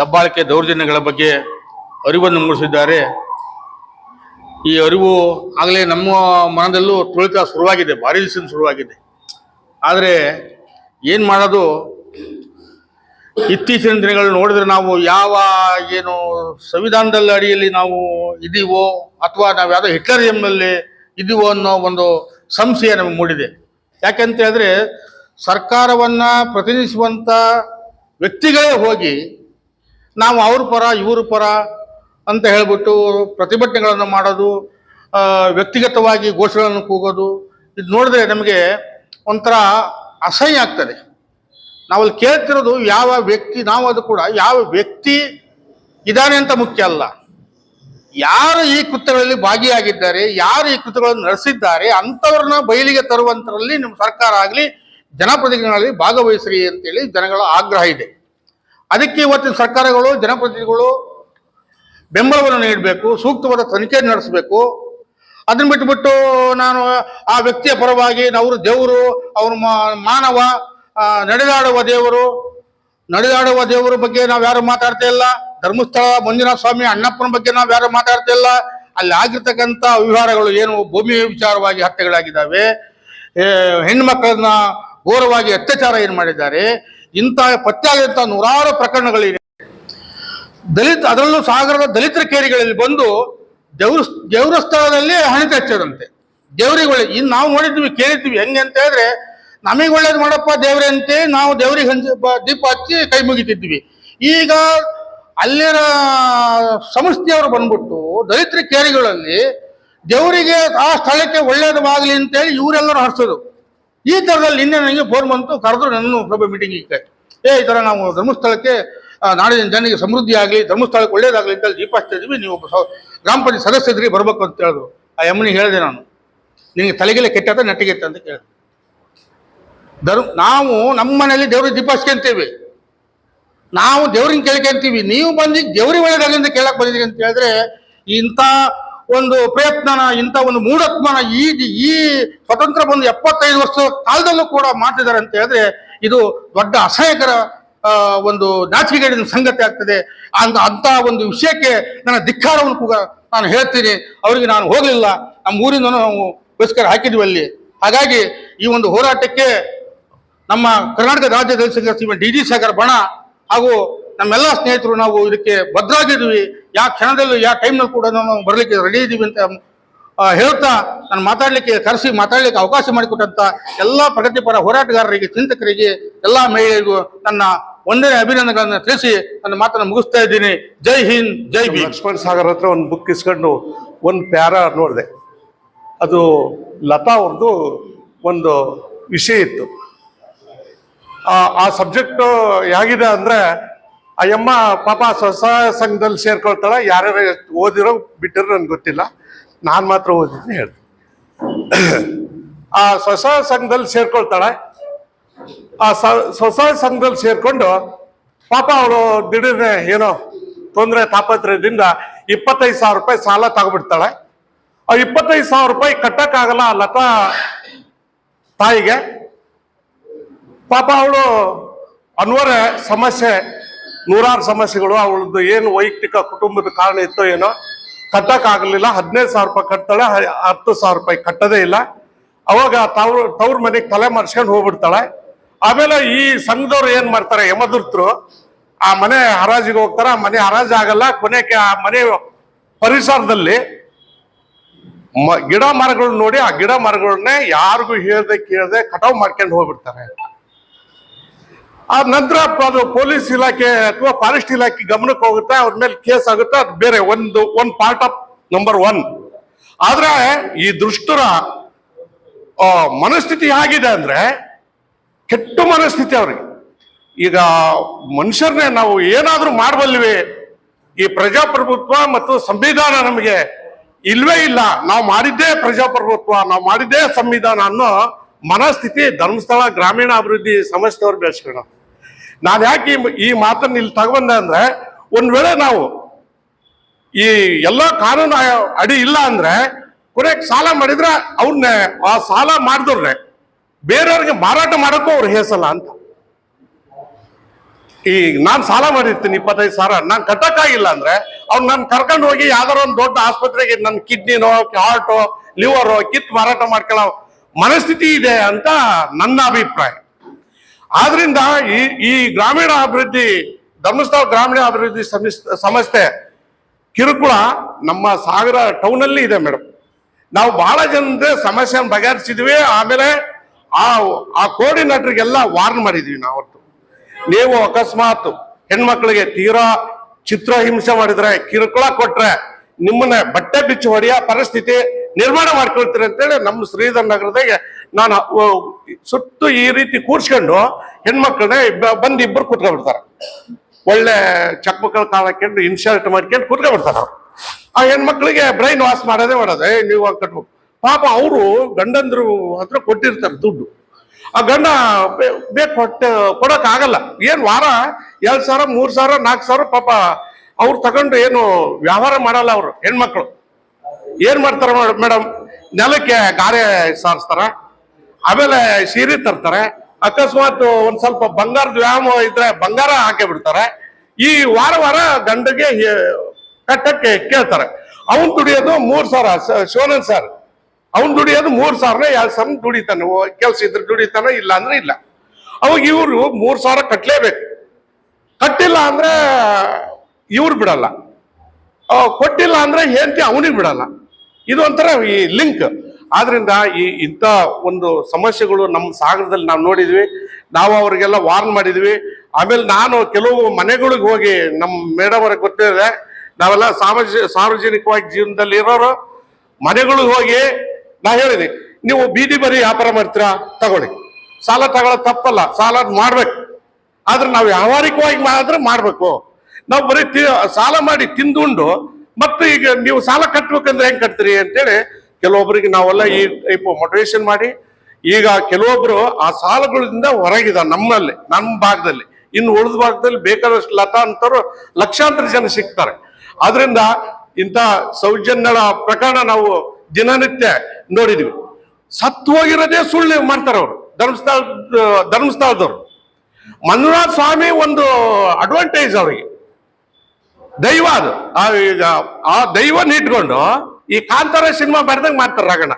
ದಬ್ಬಾಳಿಕೆ ದೌರ್ಜನ್ಯಗಳ ಬಗ್ಗೆ ಅರಿವನ್ನು ಮೂಡಿಸಿದ್ದಾರೆ. ಈ ಅರಿವು ಆಗಲೇ ನಮ್ಮ ಮನದಲ್ಲೂ ತುಳಿತ ಶುರುವಾಗಿದೆ, ಭಾರಿ ದಿವಸ ಶುರುವಾಗಿದೆ. ಆದರೆ ಏನು ಮಾಡೋದು? ಇತ್ತೀಚಿನ ದಿನಗಳು ನೋಡಿದ್ರೆ ನಾವು ಯಾವ ಏನು ಸಂವಿಧಾನದಲ್ಲಿ ಅಡಿಯಲ್ಲಿ ನಾವು ಇದೀವೋ ಅಥವಾ ನಾವು ಯಾವುದೋ ಹಿಟ್ಲರ್ ಎಂಬಲ್ಲಿ ಇದೀವೋ ಅನ್ನೋ ಒಂದು ಸಂಶಯ ನಮಗೆ ಮೂಡಿದೆ. ಯಾಕೆಂತ ಹೇಳಿದ್ರೆ ಸರ್ಕಾರವನ್ನ ಪ್ರತಿನಿಧಿಸುವಂಥ ವ್ಯಕ್ತಿಗಳೇ ಹೋಗಿ ನಾವು ಅವ್ರ ಪರ, ಇವ್ರ ಪರ ಅಂತ ಹೇಳ್ಬಿಟ್ಟು ಪ್ರತಿಭಟನೆಗಳನ್ನು ಮಾಡೋದು ವ್ಯಕ್ತಿಗತವಾಗಿ ಘೋಷಣೆಗಳನ್ನು ಕೂಗೋದು, ಇದು ನೋಡಿದ್ರೆ ನಮಗೆ ಒಂಥರ ಅಸಹ್ಯ ಆಗ್ತದೆ. ನಾವಲ್ಲಿ ಕೇಳ್ತಿರೋದು ಯಾವ ವ್ಯಕ್ತಿ, ನಾವು ಅದು ಕೂಡ ಯಾವ ವ್ಯಕ್ತಿ ಇದ್ದಾನೆ ಅಂತ ಮುಖ್ಯ ಅಲ್ಲ. ಯಾರು ಈ ಕೃತ್ಯಗಳಲ್ಲಿ ಭಾಗಿಯಾಗಿದ್ದಾರೆ, ಯಾರು ಈ ಕೃತ್ಯಗಳನ್ನು ನಡೆಸಿದ್ದಾರೆ, ಅಂಥವ್ರನ್ನ ಬಯಲಿಗೆ ತರುವಂತರಲ್ಲಿ ನಿಮ್ಮ ಸರ್ಕಾರ ಆಗಲಿ ಜನಪ್ರತಿನಿಧಿಗಳಲ್ಲಿ ಭಾಗವಹಿಸ್ರಿ ಅಂತೇಳಿ ಜನಗಳ ಆಗ್ರಹ ಇದೆ. ಅದಕ್ಕೆ ಇವತ್ತಿನ ಸರ್ಕಾರಗಳು, ಜನಪ್ರತಿನಿಧಿಗಳು ಬೆಂಬಲವನ್ನು ನೀಡಬೇಕು ಸೂಕ್ತವಾದ ತನಿಖೆ ನಡೆಸಬೇಕು. ಅದನ್ನ ಬಿಟ್ಬಿಟ್ಟು ನಾನು ಆ ವ್ಯಕ್ತಿಯ ಪರವಾಗಿ ಅವರು ದೇವರು ಅವರು ಮಾನವ ನಡೆದಾಡುವ ದೇವರು ನಡೆದಾಡುವ ದೇವರ ಬಗ್ಗೆ ನಾವು ಯಾರು ಮಾತಾಡ್ತಾ ಇಲ್ಲ. ಧರ್ಮಸ್ಥಳ ಮಂಜುನಾಥ ಸ್ವಾಮಿ ಅಣ್ಣಪ್ಪನ ಬಗ್ಗೆ ನಾವು ಯಾರು ಮಾತಾಡ್ತಾ ಇಲ್ಲ. ಅಲ್ಲಿ ಆಗಿರ್ತಕ್ಕಂಥ ವ್ಯವಹಾರಗಳು ಏನು ಭೂಮಿ ವಿಚಾರವಾಗಿ ಹತ್ಯೆಗಳಾಗಿದ್ದಾವೆ. ಏ, ಹೆಣ್ಣು ಮಕ್ಕಳನ್ನ ಘೋರವಾಗಿ ಅತ್ಯಾಚಾರ ಏನು ಮಾಡಿದ್ದಾರೆ. ಇಂತಹ ಪತ್ತೆಯಾಗಿರುವಂತಹ ನೂರಾರು ಪ್ರಕರಣಗಳಿವೆ. ದಲಿತ, ಅದರಲ್ಲೂ ಸಾಗರದ ದಲಿತರ ಕೇರಿಗಳಲ್ಲಿ ಬಂದು ದೇವ್ರ ದೇವ್ರ ಸ್ಥಳದಲ್ಲಿ ಹಣೆ ಹಚ್ಚದಂತೆ ದೇವರಿಗೆ ಒಳ್ಳೆ, ಇನ್ನು ನಾವು ನೋಡಿದ್ವಿ ಕೇಳಿದ್ವಿ ಹೆಂಗೆ ಅಂತ ಹೇಳಿದ್ರೆ, ನಮಗೆ ಒಳ್ಳೇದು ಮಾಡಪ್ಪ ದೇವ್ರೆ ಅಂತ, ನಾವು ದೇವರಿಗೆ ಹಂಚಿ ದೀಪ ಹಚ್ಚಿ ಕೈ ಮುಗಿತಿದ್ವಿ. ಈಗ ಅಲ್ಲಿನ ಸಂಸ್ಥೆಯವರು ಬಂದ್ಬಿಟ್ಟು ದಲಿತರ ಕೇರಿಗಳಲ್ಲಿ ದೇವರಿಗೆ ಆ ಸ್ಥಳಕ್ಕೆ ಒಳ್ಳೇದವಾಗಲಿ ಅಂತೇಳಿ ಇವರೆಲ್ಲರೂ ಹರಿಸೋದು. ಈ ಥರದಲ್ಲಿ ನಿನ್ನೆ ನನಗೆ ಫೋನ್ ಬಂತು, ಕರೆದ್ರು ನನ್ನ ಸಭೆ ಮೀಟಿಂಗಿಗೆ ಏ, ಈ ಥರ ನಾವು ಧರ್ಮಸ್ಥಳಕ್ಕೆ ನಾಡಿನ ಜನರಿಗೆ ಸಮೃದ್ಧಿ ಆಗಲಿ ಧರ್ಮಸ್ಥಳಕ್ಕೆ ಒಳ್ಳೇದಾಗಲಿ ಅಂತ ದೀಪ ಇದ್ವಿ ನೀವು ಗ್ರಾಮ ಪಂಚಾಯತ್ ಸದಸ್ಯದ್ರಿ ಬರ್ಬೇಕು ಅಂತ ಹೇಳಿದ್ರು. ಆ ಯಮ್ಮನಿಗೆ ಹೇಳಿದೆ ನಾನು. ನಿಮಗೆ ತಲೆಗೆಲೆ ಕೆಟ್ಟದ ನೆಟ್ಟಿಗೆಟ್ಟ ಅಂತ ಕೇಳಿದೆ ಧರ್ಮ, ನಾವು ನಮ್ಮ ಮನೆಯಲ್ಲಿ ದೇವ್ರಿಗೆ ದೀಪ ಹಚ್ಕೊಂತೀವಿ ನಾವು ದೇವ್ರಿಗೆ ಕೇಳ್ಕೊಂತೀವಿ ನೀವು ಬಂದು ದೇವ್ರಿಗೆ ಅಂತ ಕೇಳಕ್ ಬಂದಿದ್ರಿ ಅಂತ ಹೇಳಿದ್ರೆ, ಇಂಥ ಒಂದು ಪ್ರಯತ್ನನ, ಇಂಥ ಒಂದು ಮೂಢತ್ಮನ ಈ ಈ ಸ್ವತಂತ್ರ ಬಂದು ಎಪ್ಪತ್ತೈದು ವರ್ಷ ಕಾಲದಲ್ಲೂ ಕೂಡ ಮಾಡ್ತಿದ್ದಾರೆ ಅಂತ ಹೇಳಿದ್ರೆ, ಇದು ದೊಡ್ಡ ಅಸಹ್ಯಕರ ಒಂದು ನಾಚಿಕೆಗೇಡಿನ ಸಂಗತಿ ಆಗ್ತದೆ. ಅಂತ ಅಂತ ಒಂದು ವಿಷಯಕ್ಕೆ ನನ್ನ ಧಿಕ್ಕಾರವನ್ನು ಕೂಡ ನಾನು ಹೇಳ್ತೀನಿ. ಅವರಿಗೆ ನಾನು ಹೋಗಲಿಲ್ಲ. ನಮ್ಮ ಊರಿಂದ ನಾವು ಬಹಿಷ್ಕಾರ ಹಾಕಿದ್ವಿ ಅಲ್ಲಿ. ಹಾಗಾಗಿ ಈ ಒಂದು ಹೋರಾಟಕ್ಕೆ ನಮ್ಮ ಕರ್ನಾಟಕ ರಾಜ್ಯ ದಲಿತ ಡಿ ಜಿ ಸಾಗರ್ ಬಣ ಹಾಗೂ ನಮ್ಮೆಲ್ಲ ಸ್ನೇಹಿತರು ನಾವು ಇದಕ್ಕೆ ಭದ್ರಾಗಿದ್ವಿ. ಯಾವ ಕ್ಷಣದಲ್ಲೂ ಯಾವ ಟೈಮ್ನಲ್ಲಿ ಕೂಡ ನಾವು ಬರಲಿಕ್ಕೆ ರೆಡಿ ಇದ್ದೀವಿ ಅಂತ ಹೇಳ್ತಾ ನಾನು ಮಾತಾಡಲಿಕ್ಕೆ, ಕರೆಸಿ ಮಾತಾಡಲಿಕ್ಕೆ ಅವಕಾಶ ಮಾಡಿಕೊಟ್ಟಂತ ಎಲ್ಲ ಪ್ರಗತಿಪರ ಹೋರಾಟಗಾರರಿಗೆ, ಚಿಂತಕರಿಗೆ, ಎಲ್ಲ ಮಹಿಳೆಯರಿಗೂ ನನ್ನ ಒಂದನೇ ಅಭಿನಂದನೆಗಳನ್ನು ತಿಳಿಸಿ ನನ್ನ ಮಾತನ್ನು ಮುಗಿಸ್ತಾ ಇದ್ದೀನಿ. ಜೈ ಹಿಂದ್, ಜೈ ಬಿ ಲಕ್ಷ್ಮಣ್ ಸಾಗರ್ ಹತ್ರ ಒಂದು ಬುಕ್ ಇಸ್ಕೊಂಡು ಒಂದು ಪ್ಯಾರ ನೋಡಿದೆ. ಅದು ಲತಾ ಅವ್ರದ್ದು ಒಂದು ವಿಷಯ ಇತ್ತು. ಆ- ಸಬ್ಜೆಕ್ಟು ಹೇಗಿದೆ ಅಂದರೆ, ಅಯ್ಯಮ್ಮ ಯಮ್ಮ ಪಾಪ ಸ್ವಸಹಾಯ ಸಂಘದಲ್ಲಿ ಸೇರ್ಕೊಳ್ತಾಳೆ, ಯಾರ್ಯಾರು ಓದಿರೋ ಬಿಟ್ಟಿರೋ ನನಗೆ ಗೊತ್ತಿಲ್ಲ. ನಾನು ಮಾತ್ರ ಓದಿದ್ನ ಹೇಳ್ತೀನಿ ಆ ಸ್ವಸಹಾಯ ಸಂಘದಲ್ಲಿ ಸೇರ್ಕೊಳ್ತಾಳೆ. ಆ ಸ್ವಸಹಾಯ ಸಂಘದಲ್ಲಿ ಸೇರ್ಕೊಂಡು ಪಾಪ ಅವಳು ದಿಢೀರ್ನೆ ಏನೋ ತೊಂದರೆ ತಾಪತ್ರಯದಿಂದ ಇಪ್ಪತ್ತೈದು ಸಾವಿರ ರೂಪಾಯಿ ಸಾಲ ತಗೊಬಿಡ್ತಾಳೆ ಆ ಇಪ್ಪತ್ತೈದು ಸಾವಿರ ರೂಪಾಯಿ ಕಟ್ಟಕ್ಕಾಗಲ್ಲ ಲತಾ ತಾಯಿಗೆ. ಪಾಪ ಅವಳು ಅನ್ವರ ಸಮಸ್ಯೆ, ನೂರಾರು ಸಮಸ್ಯೆಗಳು, ಅವಳದ್ದು ಏನು ವೈಯಕ್ತಿಕ ಕುಟುಂಬದ ಕಾರಣ ಇತ್ತೋ ಏನೋ ಕಟ್ಟಕ್ಕಾಗಲಿಲ್ಲ. ಹದಿನೈದು ಸಾವಿರ ರೂಪಾಯಿ ಕಟ್ತಾಳೆ. ಹತ್ತು ಸಾವಿರ ರೂಪಾಯಿ ಕಟ್ಟದೇ ಇಲ್ಲ. ಅವಾಗ ತವ್ರ ತವ್ರ ಮನೆಗೆ ತಲೆ ಮರ್ಸ್ಕೊಂಡು ಹೋಗ್ಬಿಡ್ತಾಳೆ. ಆಮೇಲೆ ಈ ಸಂಘದವ್ರು ಏನ್ ಮಾಡ್ತಾರೆ ಯಮದುರ್ತರು ಆ ಮನೆ ಹರಾಜಿಗೆ ಹೋಗ್ತಾರ. ಮನೆ ಹರಾಜ್ ಆಗಲ್ಲ. ಕೊನೆಗೆ ಆ ಮನೆ ಪರಿಸರದಲ್ಲಿ ಗಿಡ ಮರಗಳು ನೋಡಿ ಆ ಗಿಡ ಮರಗಳನ್ನೇ ಯಾರಿಗೂ ಹೇಳ್ದೆ ಕೇಳದೆ ಕಟಾವ್ ಮಾಡ್ಕೊಂಡು ಹೋಗ್ಬಿಡ್ತಾರೆ. ಆ ನಂತರ ಅದು ಪೊಲೀಸ್ ಇಲಾಖೆ ಅಥವಾ ಫಾರೆಸ್ಟ್ ಇಲಾಖೆ ಗಮನಕ್ಕೆ ಹೋಗುತ್ತೆ, ಅವ್ರ ಮೇಲೆ ಕೇಸ್ ಆಗುತ್ತೆ, ಅದು ಬೇರೆ ಒಂದು ಒಂದು ಪಾರ್ಟ್ ಆಫ್ ನಂಬರ್ ಒನ್ ಆದ್ರೆ ಈ ದುಷ್ಟರ ಮನಸ್ಥಿತಿ ಹೇಗಿದೆ ಅಂದ್ರೆ, ಕೆಟ್ಟ ಮನಸ್ಥಿತಿ ಅವ್ರಿಗೆ. ಈಗ ಮನುಷ್ಯರನ್ನೇ ನಾವು ಏನಾದರೂ ಮಾಡಬಲ್ವಿ, ಈ ಪ್ರಜಾಪ್ರಭುತ್ವ ಮತ್ತು ಸಂವಿಧಾನ ನಮಗೆ ಇಲ್ವೇ ಇಲ್ಲ, ನಾವು ಮಾಡಿದ್ದೇ ಪ್ರಜಾಪ್ರಭುತ್ವ, ನಾವು ಮಾಡಿದ್ದೇ ಸಂವಿಧಾನ ಅನ್ನೋ ಮನಸ್ಥಿತಿ ಧರ್ಮಸ್ಥಳ ಗ್ರಾಮೀಣ ಅಭಿವೃದ್ಧಿ ಸಂಸ್ಥೆಯವ್ರು ಬೆಳೆಸ್ಕೊಳ್ಳೋ ನಾನು ಯಾಕೆ ಈ- ಮಾತನ್ನ ಇಲ್ಲಿ ತಗೊಂಡೆ ಅಂದ್ರೆ, ಒಂದ್ ವೇಳೆ ನಾವು ಈ ಎಲ್ಲ ಕಾನೂನು ಅಡಿ ಇಲ್ಲ ಅಂದ್ರೆ, ಕೊನೆಗೆ ಸಾಲ ಮಾಡಿದ್ರೆ ಅವ್ರನ್ನ ಆ ಸಾಲ ಮಾಡಿದವ್ರೆ ಬೇರೆಯವ್ರಿಗೆ ಮಾರಾಟ ಮಾಡೋಕ್ಕೂ ಅವ್ರು ಹೇಸಲ್ಲ ಅಂತ. ಈ ನಾನ್ ಸಾಲ ಮಾಡಿರ್ತೀನಿ, ಇಪ್ಪತ್ತೈದು ಸಾವಿರ, ನಾನ್ ಕಟ್ಟಕ್ಕಾಗಿಲ್ಲ ಅಂದ್ರೆ ಅವ್ರು ನಾನು ಕರ್ಕೊಂಡು ಹೋಗಿ ಯಾವ್ದಾರ ಒಂದು ದೊಡ್ಡ ಆಸ್ಪತ್ರೆಗೆ ನನ್ನ ಕಿಡ್ನಿನೋ, ಹಾರ್ಟೋ, ಲಿವರೋ ಕಿತ್ ಮಾರಾಟ ಮಾಡ್ಕೊಳ್ಳೋ ಮನಸ್ಥಿತಿ ಇದೆ ಅಂತ ನನ್ನ ಅಭಿಪ್ರಾಯ. ಆದ್ರಿಂದ ಈ ಈ ಗ್ರಾಮೀಣ ಅಭಿವೃದ್ಧಿ ಧರ್ಮಸ್ಥಳ ಗ್ರಾಮೀಣ ಅಭಿವೃದ್ಧಿ ಸಂಸ್ಥೆ ಕಿರುಕುಳ ನಮ್ಮ ಸಾಗರ ಟೌನ್ ಅಲ್ಲಿ ಇದೆ ಮೇಡಮ್ ನಾವು ಬಹಳ ಜನದ ಸಮಸ್ಯೆ ಬಗೆಹರಿಸಿದ್ವಿ, ಆಮೇಲೆ ಆ ಆ ಕೋರ್ಡಿನೇಟರ್ಗೆಲ್ಲ ವಾರ್ನ್ ಮಾಡಿದ್ವಿ ನಾವು ಅವತ್ತು ನೀವು ಅಕಸ್ಮಾತ್ ಹೆಣ್ಮಕ್ಳಿಗೆ ತೀರಾ ಚಿತ್ರಹಿಂಸೆ ಮಾಡಿದ್ರೆ, ಕಿರುಕುಳ ಕೊಟ್ರೆ ನಿಮ್ಮನ್ನ ಬಟ್ಟೆ ಬಿಚ್ಚು ಹೊಡೆಯ ಪರಿಸ್ಥಿತಿ ನಿರ್ಮಾಣ ಮಾಡ್ಕೊಳ್ತೀರಿ ಅಂತೇಳಿ ನಮ್ಮ ಶ್ರೀಧರ್ ನಗರದಾಗೆ ನಾನು ಸುತ್ತು ಈ ರೀತಿ ಕೂರ್ಸ್ಕೊಂಡು ಹೆಣ್ಮಕ್ಳನ್ನ ಬಂದು ಇಬ್ಬರು ಕೂತ್ಕೊಂಡ್ಬಿಡ್ತಾರೆ. ಒಳ್ಳೆ ಚಕ್ಮಕ್ಕಳ ಕಾಲಕ್ಕೊಂಡು ಇನ್ಶರ್ಟ್ ಮಾಡ್ಕೊಂಡು ಕೂತ್ಕೊಂಡ್ಬಿಡ್ತಾರೆ. ಆ ಹೆಣ್ಮಕ್ಳಿಗೆ ಬ್ರೈನ್ ವಾಶ್ ಮಾಡೋದೇ ಮಾಡೋದು ನೀವು ಕಟ್ಬೇಕು ಪಾಪ ಅವರು ಗಂಡಂದ್ರು ಹತ್ರ ಕೊಟ್ಟಿರ್ತಾರೆ ದುಡ್ಡು. ಆ ಗಂಡ ಬೇಕು ಕೊಟ್ಟು ಕೊಡೋಕ್ಕಾಗಲ್ಲ ಏನ್ ವಾರ, ಎರಡು ಸಾವಿರ, ಮೂರು ಸಾವಿರ, ನಾಲ್ಕು ಸಾವಿರ ಪಾಪ ಅವ್ರು ತಗೊಂಡು ಏನು ವ್ಯವಹಾರ ಮಾಡಲ್ಲ ಅವರು, ಹೆಣ್ಮಕ್ಳು. ಏನು ಮಾಡ್ತಾರೆ ಮೇಡಮ್, ನೆಲಕ್ಕೆ ಗಾರೆ ಸಾರಿಸ್ತಾರ? ಆಮೇಲೆ ಸೀರೆ ತರ್ತಾರೆ. ಅಕಸ್ಮಾತ್ ಒಂದ್ ಸ್ವಲ್ಪ ಬಂಗಾರದ ವ್ಯಾಯಾಮ ಇದ್ರೆ ಬಂಗಾರ ಹಾಕಿ ಬಿಡ್ತಾರೆ ಈ ವಾರ ವಾರ ಗಂಡಗೆ ಕಟ್ಟಕ್ಕೆ ಕೇಳ್ತಾರೆ. ಅವನ್ ದುಡಿಯೋದು ಮೂರ್ ಸಾವಿರ ಶೋನನ್ ಸರ್. ಅವನ್ ದುಡಿಯೋದು ಮೂರ್ ಸಾವಿರ ಎರಡ್ ಸಾವಿರ ದುಡಿತಾನೆ ಕೆಲ್ಸ ಇದ್ರೆ ದುಡಿತಾನೆ ಇಲ್ಲ ಅಂದ್ರೆ ಇಲ್ಲ. ಅವಾಗ ಇವ್ರು ಮೂರ್ ಸಾವಿರ ಕಟ್ಲೇಬೇಕು. ಕಟ್ಟಿಲ್ಲ ಅಂದ್ರೆ ಇವ್ರು ಬಿಡಲ್ಲ. ಕೊಟ್ಟಿಲ್ಲ ಅಂದ್ರೆ ಹೆಂಡತಿ ಅವನಿಗೆ ಬಿಡಲ್ಲ. ಇದು ಒಂಥರ ಈ ಲಿಂಕ್. ಆದ್ರಿಂದ ಈ ಇಂಥ ಒಂದು ಸಮಸ್ಯೆಗಳು ನಮ್ಮ ಸಾಗರದಲ್ಲಿ ನಾವು ನೋಡಿದ್ವಿ. ನಾವು ಅವರಿಗೆಲ್ಲ ವಾರ್ನ್ ಮಾಡಿದ್ವಿ. ಆಮೇಲೆ ನಾನು ಕೆಲವು ಮನೆಗಳಿಗೆ ಹೋಗಿ ನಮ್ಮ ಮೇಡಮ್ ಅವ್ರಿಗೆ ಗೊತ್ತಿದೆ. ನಾವೆಲ್ಲ ಸಾಮಾಜ ಸಾರ್ವಜನಿಕವಾಗಿ ಜೀವನದಲ್ಲಿ ಇರೋರು, ಮನೆಗಳಿಗೆ ಹೋಗಿ ನಾ ಹೇಳಿದೆ, ನೀವು ಬೀದಿ ಬರಿ ವ್ಯಾಪಾರ ಮಾಡ್ತೀರಾ? ತಗೊಳ್ಳಿ. ಸಾಲ ತಗೊಳ್ಳೋದು ತಪ್ಪಲ್ಲ, ಸಾಲ ಮಾಡ್ಬೇಕು. ಆದ್ರೆ ನಾವು ವ್ಯಾವಹಾರಿಕವಾಗಿ ಮಾಡಿದ್ರೆ ಮಾಡ್ಬೇಕು. ನಾವು ಬರೀ ಸಾಲ ಮಾಡಿ ತಿಂದುಂಡು, ಮತ್ತೆ ಈಗ ನೀವು ಸಾಲ ಕಟ್ಬೇಕಂದ್ರೆ ಹೆಂಗ್ ಕಟ್ತೀರಿ? ಅಂತೇಳಿ ಕೆಲವೊಬ್ಬರಿಗೆ ನಾವೆಲ್ಲ ಈ ಟೈಪ್ ಮೋಟಿವೇಶನ್ ಮಾಡಿ, ಈಗ ಕೆಲವೊಬ್ರು ಆ ಸಾಲಗಳಿಂದ ಹೊರಗಿದ್ದಾರೆ ನಮ್ಮಲ್ಲಿ ನಮ್ಮ ಭಾಗದಲ್ಲಿ, ಇನ್ನು ಉಳಿದ ಭಾಗದಲ್ಲಿ ಬೇಕಾದಷ್ಟು ಲತಾ ಅಂತವ್ರು ಲಕ್ಷಾಂತರ ಜನ ಸಿಗ್ತಾರೆ. ಅದರಿಂದ ಇಂಥ ಸೌಜನ್ಯಗಳ ಪ್ರಕರಣ ನಾವು ದಿನನಿತ್ಯ ನೋಡಿದ್ವಿ. ಸತ್ತು ಹೋಗಿರೋದೇ ಸುಳ್ಳು ಮಾಡ್ತಾರೆ ಅವರು, ಧರ್ಮಸ್ಥಳ, ಧರ್ಮಸ್ಥಳದವರು. ಮಂಜುನಾಥ ಸ್ವಾಮಿ ಒಂದು ಅಡ್ವಾಂಟೇಜ್ ಅವರಿಗೆ. ದೈವ ಅದು. ಆ ದೈವನ ಇಟ್ಕೊಂಡು ಈ ಕಾಂತಾರ ಸಿನಿಮಾ ಬರ್ದಂಗ್ ಮಾಡ್ತಾರೆ ರಾಗಣ್ಣ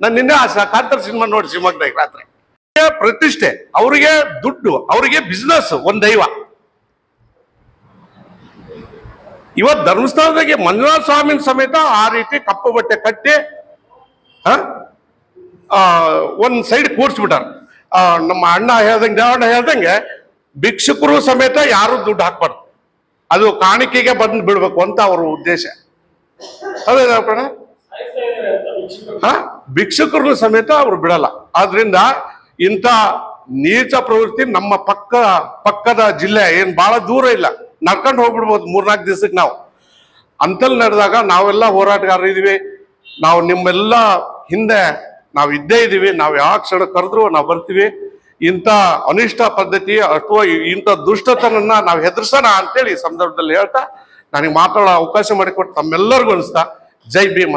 ನಾನು ನಿನ್ನೆ ಆ ಕಾಂತಾರ ಸಿನಿಮಾ ನೋಡಿ ಶಿವಮೊಗ್ಗದಾಗ ರಾತ್ರಿ. ಪ್ರತಿಷ್ಠೆ, ಅವರಿಗೆ ದುಡ್ಡು, ಅವರಿಗೆ ಬಿಸ್ನೆಸ್ ಒಂದ್ ದೈವ. ಇವತ್ ಧರ್ಮಸ್ಥಳದಾಗೆ ಮಂಜುನಾಥ ಸ್ವಾಮಿನ ಸಮೇತ ಆ ರೀತಿ ಕಪ್ಪು ಬಟ್ಟೆ ಕಟ್ಟಿ ಒಂದ್ ಸೈಡ್ ಕೂರ್ಸ್ಬಿಟ್ಟಾರ. ನಮ್ಮ ಅಣ್ಣ ಹೇಳ್ದಂಗೆ, ದೇವಣ್ಣ ಹೇಳ್ದಂಗೆ ಭಿಕ್ಷುಕರು ಸಮೇತ ಯಾರು ದುಡ್ಡು ಹಾಕ್ಬಾರ್ದು. ಅದು ಕಾಣಿಕೆಗೆ ಬಂದು ಬಿಡ್ಬೇಕು ಅಂತ ಅವ್ರ ಉದ್ದೇಶ. ಹೌದಾ ಹಾ? ಭಿಕ್ಷುಕರು ಸಮೇತ ಅವ್ರು ಬಿಡಲ್ಲ. ಆದ್ರಿಂದ ಇಂಥ ನೀಚ ಪ್ರವೃತ್ತಿ ನಮ್ಮ ಪಕ್ಕ, ಪಕ್ಕದ ಜಿಲ್ಲೆ ಏನ್ ಬಹಳ ದೂರ ಇಲ್ಲ. ನಡ್ಕೊಂಡು ಹೋಗ್ಬಿಡ್ಬೋದು ಮೂರ್ನಾಲ್ಕು ದಿವಸಕ್ಕೆ ನಾವು. ಅಂತಲ್ಲಿ ನಡೆದಾಗ ನಾವೆಲ್ಲ ಹೋರಾಟಗಾರರು ಇದೀವಿ. ನಾವು ನಿಮ್ಮೆಲ್ಲ ಹಿಂದೆ ನಾವು ಇದ್ದೇ ಇದೀವಿ. ನಾವು ಯಾವ ಕ್ಷಣ ಕರೆದ್ರು ನಾವು ಬರ್ತೀವಿ. ಇಂಥ ಅನಿಷ್ಟ ಪದ್ಧತಿ ಅಥವಾ ಇಂಥ ದುಷ್ಟತನನ್ನ ನಾವು ಹೆದರ್ಸೋಣ ಅಂತೇಳಿ ಸಂದರ್ಭದಲ್ಲಿ ಹೇಳ್ತಾ ನನಗೆ ಮಾತಾಡೋ ಅವಕಾಶ ಮಾಡಿಕೊಟ್ಟು ತಮ್ಮೆಲ್ಲರಿಗೂ ಅನಿಸ್ತಾ. ಜೈ ಭೀಮ್